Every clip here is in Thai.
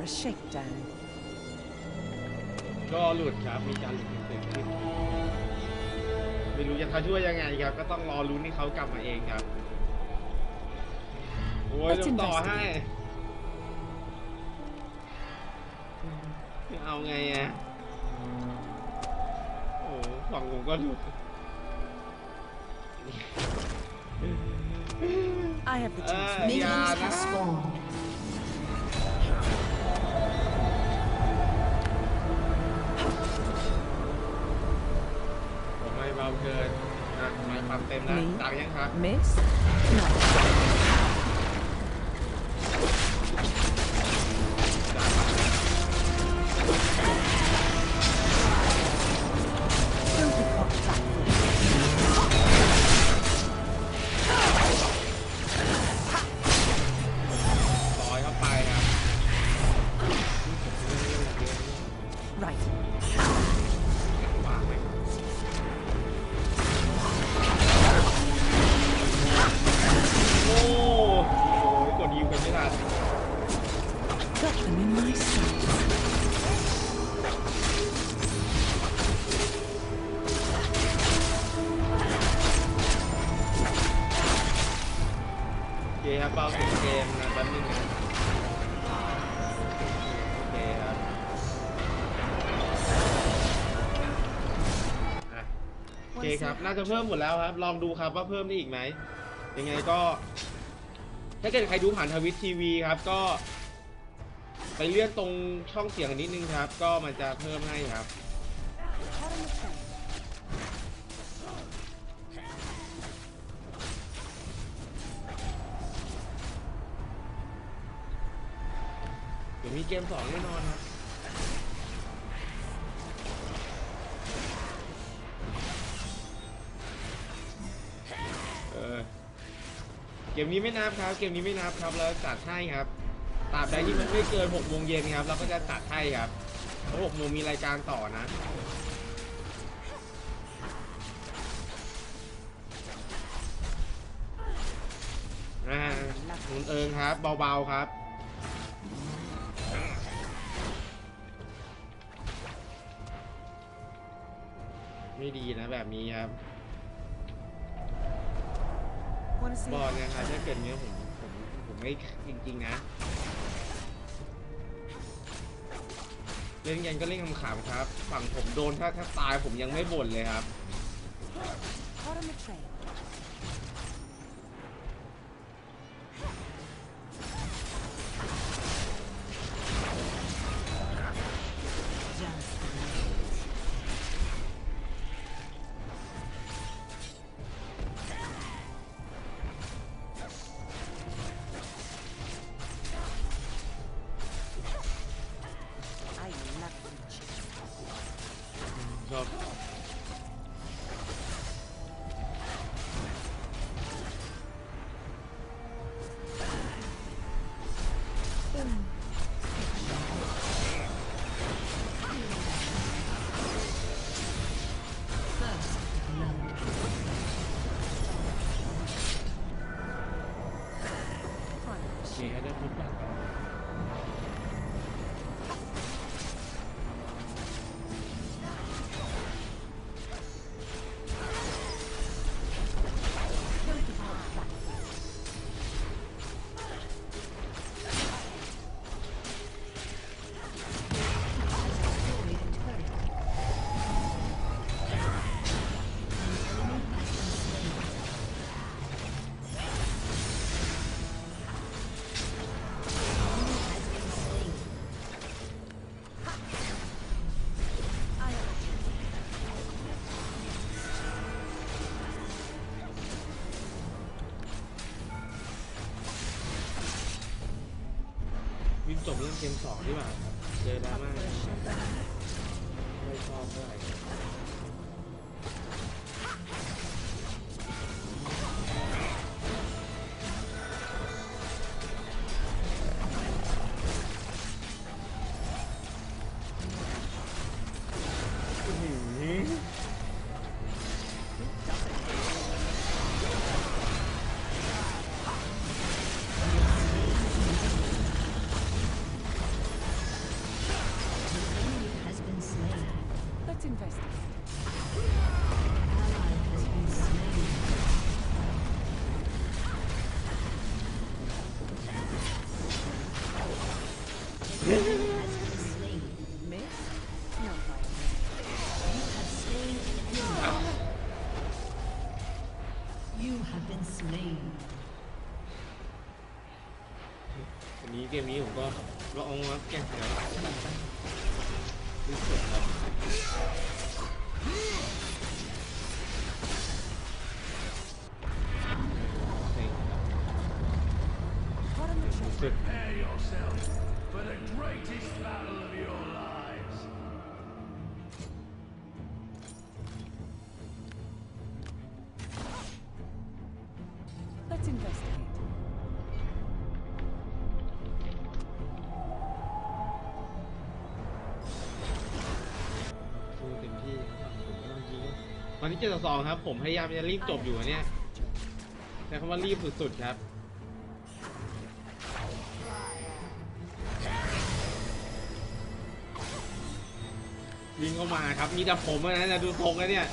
for a shakedown. ก็หลุดครับ มีการหลุดเกิดขึ้นไม่รู้จะเขาช่วยยังไงครับ ก็ต้องรอลุ้นให้เขากลับมาเองครับ โอ้ย Let's เดี๋ยวต่อ investigate ให้เอาไงอะ โอ้ฝั่งผมก็หลุด I have the Uh, tools. yeah. Minions nah. have spawned. ผมไม่ เบาเกินนะหมายความเต็มนะนี่ต่างยังครับ Miss? No. ต่าง น่าจะเพิ่มหมดแล้วครับ ลองดูครับว่าเพิ่มได้อีกไหมยังไงก็ ถ้าเกิดใครดูผ่านทวิตทีวีครับ ก็ ไปเลื่อนตรงช่องเสียงนิดนึงครับ ก็มันจะเพิ่มให้ครับเดี๋ยวมีเกมสองแน่นอนครับ มนี้ไม่นับครับเกมนี้ไม่นับครับแล้วจัดให้ครับตราบใดที่มันไม่เกิน6โมงเย็นครับเราก็จะจัดให้ครับเพราะ6โมงมีรายการต่อนะอ่าหมุนเอิงครับเบาๆครับไม่ดีนะแบบนี้ครับ Wanna see บอล a นะครับถ้าเกิดเงี้ยผมผมผมไม่จริงๆนะ เล่นกันก็เล่นขำๆครับ ฝั่งผมโดนถ้าถ้าตายผมยังไม่บ่นเลยครับ Caught on the trail. จบเรื่องเกมสองดีกว่าครับเจอดราม่าไม่ชอบเท่าไหร่อื้อหือ นี้ผมก็ลองมาแก้ไขแล้วรู้สึกครับเซ็งครับ Hot on the รู้ train. สึก เจ็ดสองครับ ผมพยายามจะรีบจบอยู่เนี่ยใช้คำว่ารีบสุดๆครับยิงเข้ามาครับ มีแต่ผมอะนะดูทรงแล้วเนี่ย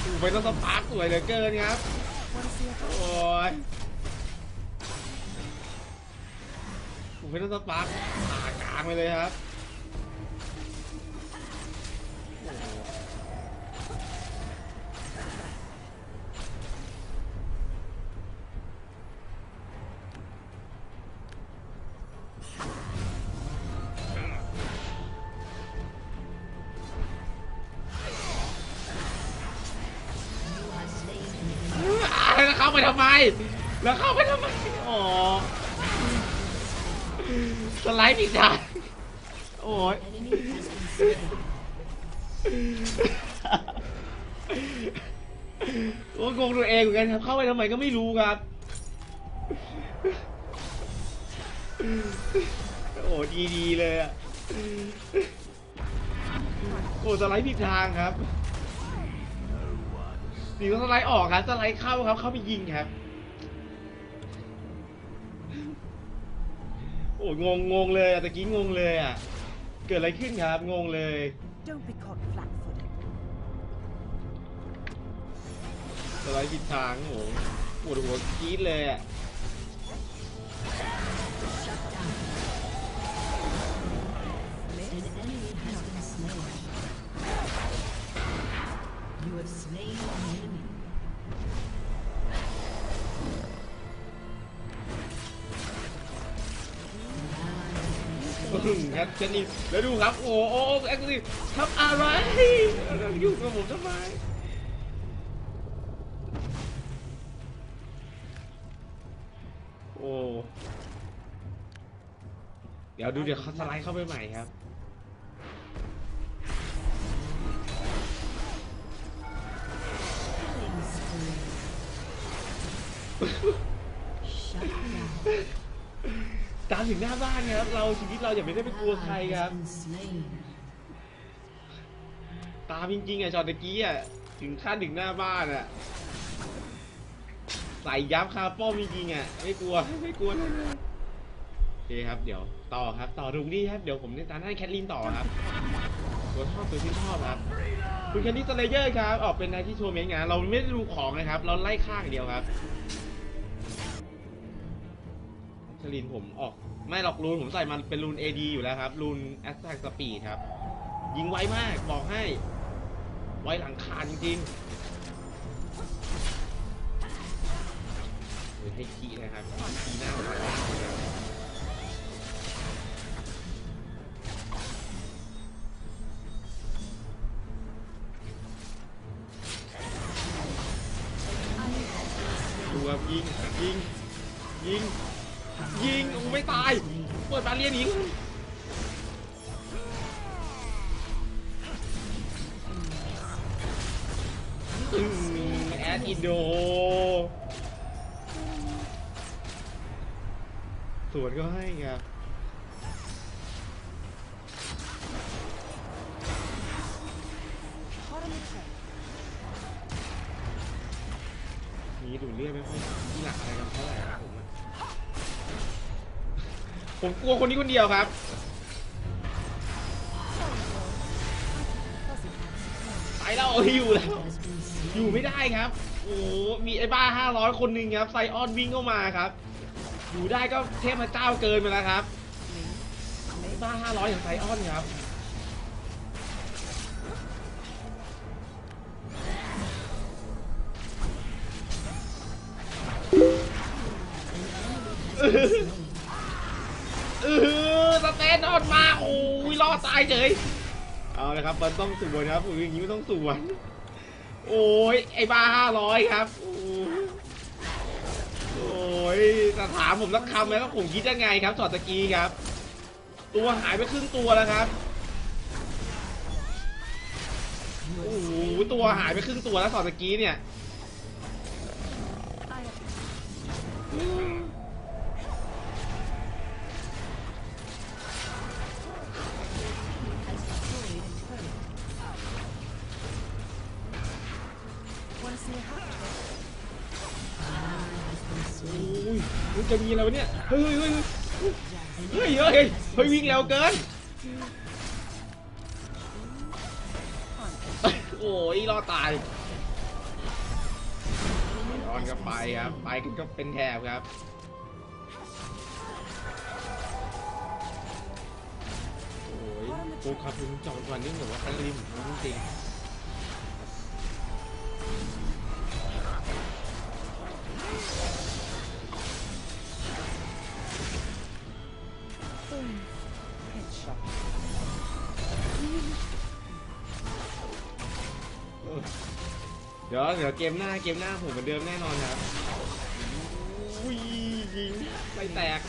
โอ้โหไปต้องสปาร์คสวยเหลือเกินครับ โอ้ย ผมเป็นต้องสปาร์คผ่ากลางไปเลยครับโอ้โหอ่าแล้วเข้าไปทำไม แล้วเข้าไปทำไม อ๋อ สไลด์ผิดทางโอ้ยโอ้ยงงตัวเองเหมือนกันครับ เข้าไปทำไมก็ไม่รู้ครับ โอ้ดีดีๆเลยอะโอ้สไลด์ผิดทางครับนี่ต้อสไลด์ออกครับ สไลด์เข้าครับ เข้าไปยิงครับ โอ้งงงงเลยอะตะกี้งงเลยอะ เกิดอะไรขึ้นครับงงเลย Don't be caught flat-footed. สไลด์ผิดทางโอ้โหปวดหัวกรี๊ดเลยอะ อืมครับเช่นนี้แล้วดูครับ โอ้โอ้แอคทีฟทำอะไรยุ่งกับผมทำไมโอ้เดี๋ยวดูเดี๋ยวเขาสไลด์เข้าไปใหม่ครับ ตามถึงหน้าบ้านครับ เราชีวิตเราอย่าไม่ได้ไปกลัวใครครับ ตามจริงๆอะจอดตะกี้อะถึงขั้นถึงหน้าบ้านอะใส่ยับคาป้อมจริงๆอะไม่กลัวไม่กลัวเลยโอเคครับเดี๋ยวต่อครับ ต่อตรงนี้ครับเดี๋ยวผมจะตามให้แคทลินต่อครับตัวชอบตัวที่ชอบครับคุณแคทลินสเลเยอร์ครับ ออกเป็นนายที่โชว์เมงงานเราไม่ได้ดูของนะครับ เราไล่ฆ่าอย่างเดียวครับ ลินผมออก ไม่หรอกรูนผมใส่มันเป็นรูน AD อยู่แล้วครับ รูนแอสแท็กสปีครับ ยิงไวมากบอกให้ ไวหลังคาจริงๆเดี๋ยวให้ขี้นะครับขี้หน้าหลังดู ก็ให้ครับ Hot on the train. นี้ดูเลือดไม่ค่อยที่หนักอะไรกันเท่าไหร่ครับผมอะผมกลัวคนนี้คนเดียวครับ ไปแล้วออยู่แล้ว อยู่ไม่ได้ครับ โอ้มีไอ้บ้า500คนหนึ่งครับ ไซออนวิ่งเข้ามาครับ อยู่ได้ก็เทพเจ้าเกินไปแล้วครับไม่บ้าห้าร้อยอย่างไซออนครับเออสเตนออนมาโอ้ยรอดตายเฉยเอาเลยครับมันต้องสวนครับอย่างนี้ไม่ต้องสวน โอ้ยไอ้บ้าห้าร้อยครับ ยโอ้ยแต่ถามผมสักคำไหมว่าผมคิดยังไงครับสอดตะกี้ครับ ตัวหายไปครึ่งตัวแล้วครับ โอ้โห ตัวหายไปครึ่งตัวแล้วสอดตะกี้เนี่ย จะมีอะไรวะเนี่ยเฮ้ยเฮ้ยเฮ้ยเฮ้ยเฮ้ยเฮ้ยวิ่งเร็วเกินโอ้ยรอดตายย้อนก็ไปครับไปก็เป็นแถบครับโอ้ยโอ้ครับคุณจอมวันนี่เหมือนว่าคันริมจริง เดี๋ยวเกมหน้าเกมหน้าผมเหมือนเดิมแน่นอนครับอุ้ยยิงไม่แตก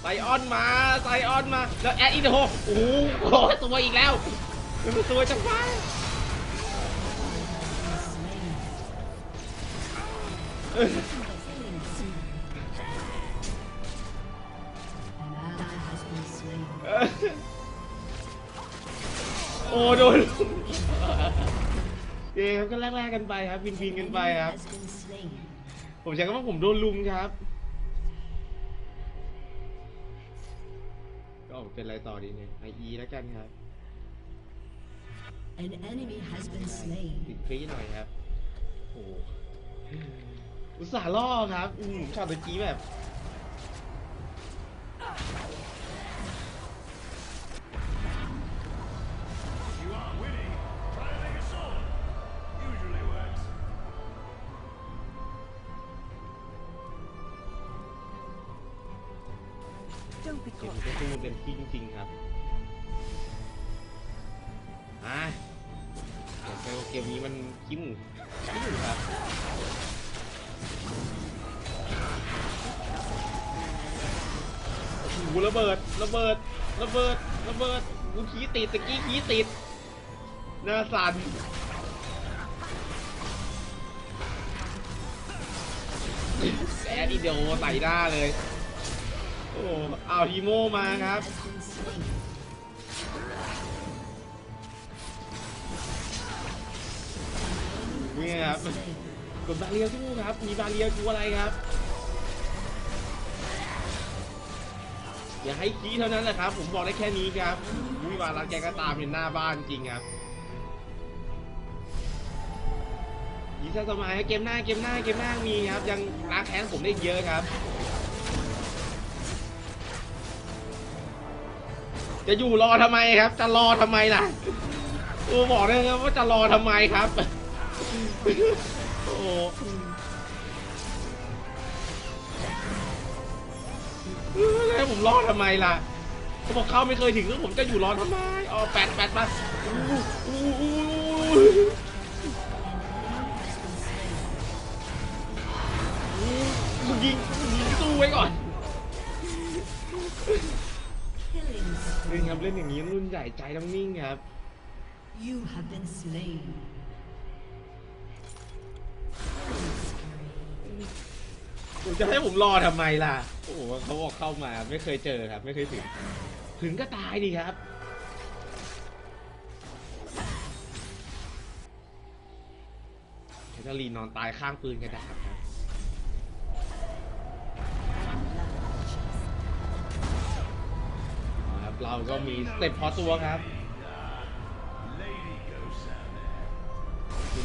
ไซออนมาไซออนมาแล้วแอดอินโฮโอ้โหตัวอีกแล้วมันตัวจังหวะโอ้โดน เกมก็แลกๆกันไปครับวินวินกันไปครับ Has been slain. ผมใช้คำว่าผมโดนลุมครับ ก็เป็นไรต่อดีเนี่ยไออีแล้วกันครับ An enemy has been slain. ติดฟรีหน่อยครับ โอ้โหอุตส่าห์ล่อครับ อืมช็อตตะกี้แบบ Don't be เกม caught. ก็สู้เต็มที่จริงๆครับอะเดี๋ยวเกมนี้มันขี้หมูขี้หมูครับโอ้โหระเบิด ระเบิด ระเบิด ระเบิดกูขี้ติดตะกี้ขี้ติดหน้าสั่นแอดีเดียวใส่หน้าเลย โอ้เอาทีโมมาครับนี่ครับกดบาเรียสู้ครับ มีบาเรียคืออะไรครับ อย่าให้ขี้เท่านั้นแหละครับ ผมบอกได้แค่นี้ครับวิวารักแกก็ตามเป็นหน้าบ้านจริงครับยีซ่าสมัยเกมหน้าเกมหน้าเกมหน้ามีครับ ยังล้างแค้นผมได้เยอะครับ จะอยู่รอทำไมครับ จะรอทำไมล่ะโอ้บอกเลยครับว่าจะรอทำไมครับ โอ้แล้วผมรอทำไมล่ะเขาบอกเข้าไม่เคยถึงแล้วผมจะอยู่รอทำไมอ๋อแปดแปดมาอู้อู้อู้อู้มึงยิงยิงตู้ไว้ก่อน Killing เล่น spree. ครับเล่นอย่างนี้รุ่นใหญ่ใจต้องนิ่งครับ You have been slain. Killing spree. ผมจะให้ผมรอทำไมล่ะ โอ้โหเขาบอกเข้ามาไม่เคยเจอครับ ไม่เคยถึง ถึงก็ตายดีครับ แคทเธอรีนนอนตายข้างปืนกระดาษครับ เราก็มีสเต็ปพอตัวครับ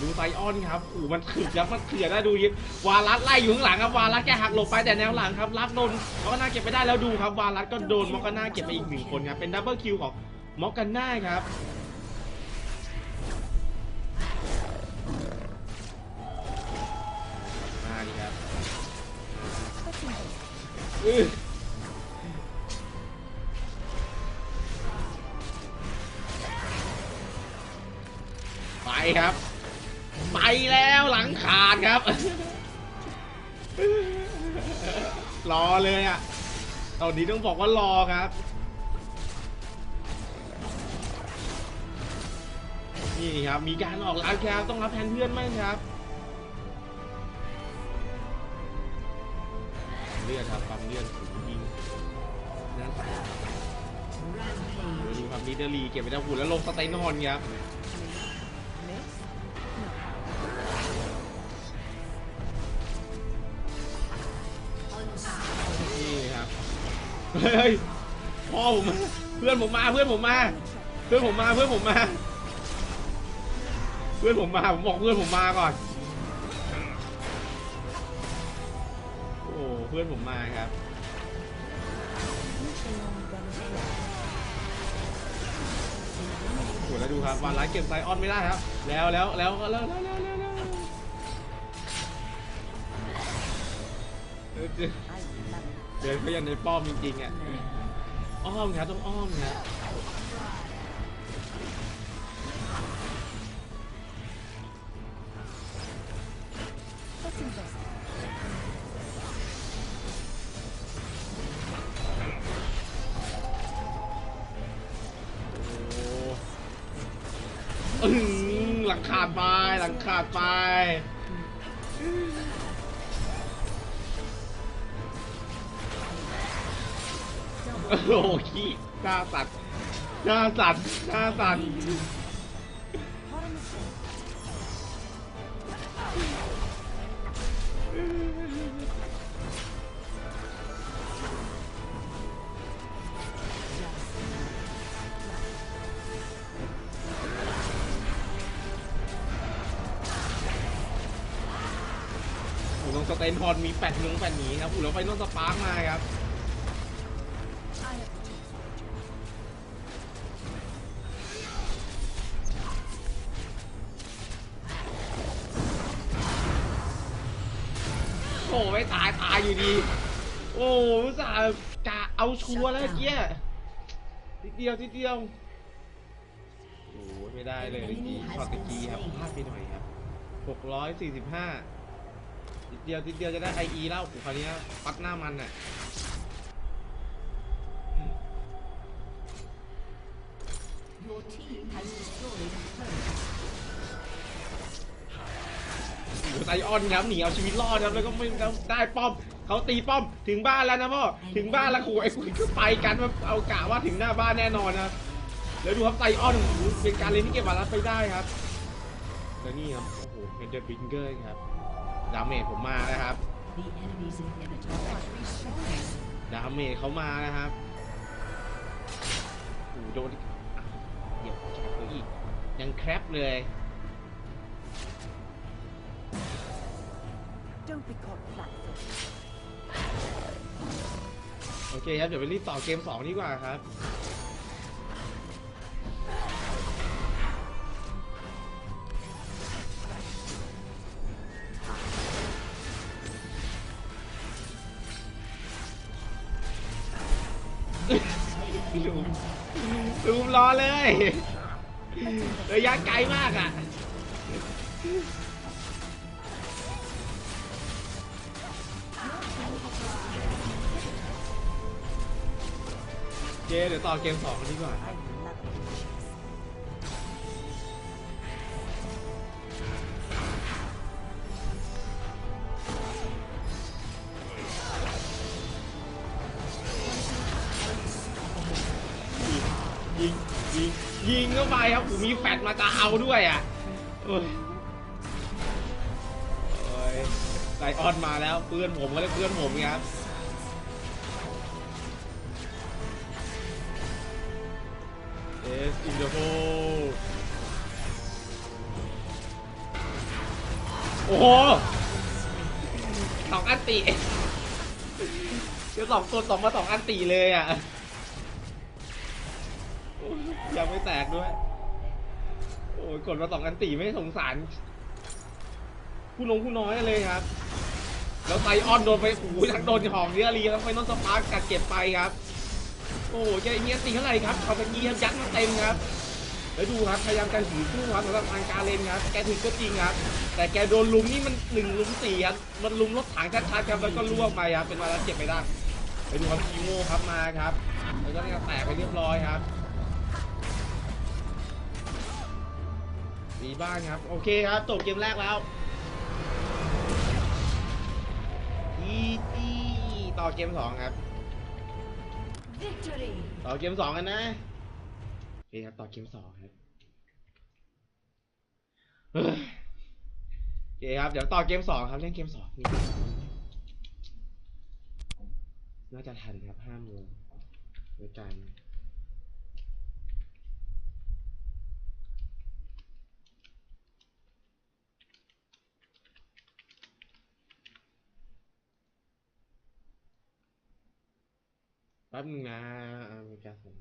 ดูไซออนครับอ้โหมันขึกยับมันเขื่อนได้ดูยิวารัสไล่อยู่ข้างหลังครับ วารัสแกหักหลบไปแต่แนวหลังครับ รับโดนมอคกาน่าเก็บไปได้แล้วดูครับ วารัสก็โดนมอคกาน่าเก็บไปอีกหนึ่งคนครับ เป็นดับเบิลคิวของมอคกาน่าครับมาดีครับ ครับ ไปแล้วหลังขาดครับ รอเลยอะตอนนี้ต้องบอกว่ารอครับ นี่ครับ มีการออกร้านครับต้องรับแทนเพื่อนไหมครับเลือดครับความเลือดสูงยิงนั่นดี๋ยว Rampage. ดูครับลีเดอรีเก็บไปทั้หุ่นแล้วลงสไตนอนครับ เฮ้ยพ่อผมเพื่อนผมมาเพื่อนผมมา เพื่อนผมมาเพื่อนผมมา เพื่อนผมมาผมบอกเพื่อนผมมาก่อน โอ้เพื่อนผมมาครับโอ้แล้วดูครับวานไลเก็บไซออนไม่ได้ครับ แล้วแล้วแล้วแล้วแล้วแล้วเเดิน I love it. เดินก็ยังในป้อมจริงๆอะอ้อมครับต้องอ้อมครับ โอ้โหขี้หน้าสัตว์หน้าสัตว์หน้าสัตว์ผมลงสเตนพอร์ตมีแปดนงแปดหนีครับผมแล้วไฟนอลสปาร์กมาครับ โอ้ไม่ตายตายอยู่ดี โอ้อุตส่าห์กะเอาชัวร์แล้วเมื่อกี้ทีเดียวทีเดียวโอ้ไม่ได้เลยเมื่อกี้ช็อตตะกี้ครับพลาดไปหน่อยครับหกร้อยสี่สิบห้าทีเดียวทีเดียวจะได้ไอเอแล้วคราวนี้ปัดหน้ามันอะ ไซออนครับหนีเอาชีวิตรอดครับแล้วก็ไม่ได้ป้อมเขาตีป้อมถึงบ้านแล้วนะพ่อถึงบ้านแล้วขู่ไอ้คุยก็ไปกันว่าเอากะว่าถึงหน้าบ้านแน่นอนนะครับแล้วดูครับไซออนโอ้โหเป็นการเล่นที่เก็บบาลานซ์ไปได้ครับแล้วนี่ครับโอ้โหเฮนเดอร์บิงเกอร์ครับดาเมจผมมาแล้วครับดาเมจเขามานะครับโอ้โหโดนเหยียบจับตัวอีกยังแครบเลย โอเคครับ เดี๋ยวไปรีบต่อเกม2ดีกว่าครับลูมลูมรอเลยระยะไกลมากอะ เจเดี๋ยวต่อเกม2กันดีกว่าครับยิงยิงยิงเข้าไปครับผมมีแฟดมาจะเอาด้วยอะโอ้ยโอ้ยไลออนมาแล้วเพื่อนผมก็เลยเพื่อนผมครับ เอสอินเดโฮโอ้โหสองอันติเดี๋ยวสองตัวสองมาสองอันติเลยอะ ยังไม่แตกด้วย โอ้ยกดมาสองอันตีไม่สงสาร ผู้ลงผู้น้อยเลยครับ แล้วไซออนโดนไปโอ้ยทั้งโดนหองเนื้อรีแล้วไฟนอลสปาร์กกัดเก็บไปครับ โอ้โหแกเงี้ยตีเท่าไหร่ครับเขาตะกี้ครับยัดมาเต็มครับแล้วดูครับพยายามจะหือสู้ครับสำหรับทางการเลนครับแกถึงก็จริงครับ แต่แกโดนลุมนี่มันหนึ่งลุมสี่ครับมันลุมรถถังชัดๆครับแล้วก็ล่วงไปครับเป็นมาแล้วเจ็บไปได้ไปดูครับคีโมครับมาครับแล้วก็นี่แตกไปเรียบร้อยครับดีบ้างครับ โอเคครับจบเกมแรกแล้วอีจีต่อเกมสองครับ ต่อเกมสองกันนะโอเคครับต่อเกมสองครับเฮ้ยโอเคครับ เดี๋ยวต่อเกมสองครับเล่นเกมสองนี่น่าจะทันครับห้าโมงด้วยกัน แป๊บนึงนะมริกาผม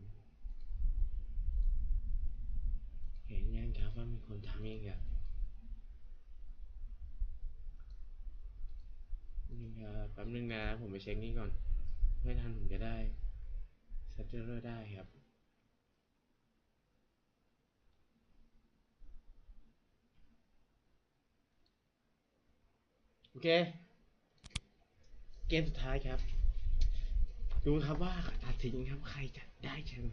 เห็นยังครับว่ามีคนทำเองครับนี่ครับแป๊บนึงนะ ผมไปเช็คนี่ก่อน ไม่ทันผมจะได้เซตเตอร์ได้ครับโอเค เกมสุดท้ายครับ ดูครับว่าตัดสินครับใครจะได้แชมป์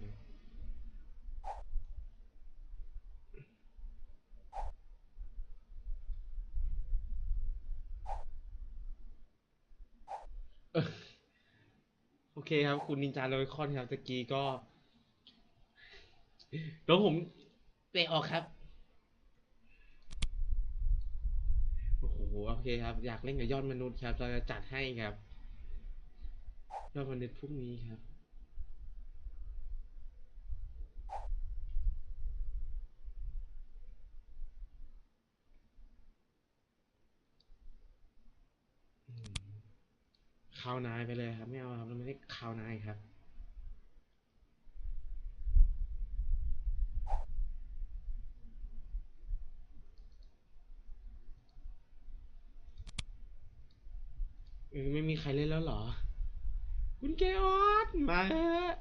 โอเคครับ คุณนินจาโรยคอนครับตะกี้ก็เดี๋ยวผมเตะออกครับ โอ้โห โอเคครับ อยากเล่นกับยอดมนุษย์ครับ เราจะจัดให้ครับ ยอดมนุษย์พรุ่งนี้ครับข้าวนายไปเลยครับ ไม่เอาครับเราไม่ได้ข้าวนายครับเออไม่มีใครเล่นแล้วเหรอ คุณเกออสมาเถอะ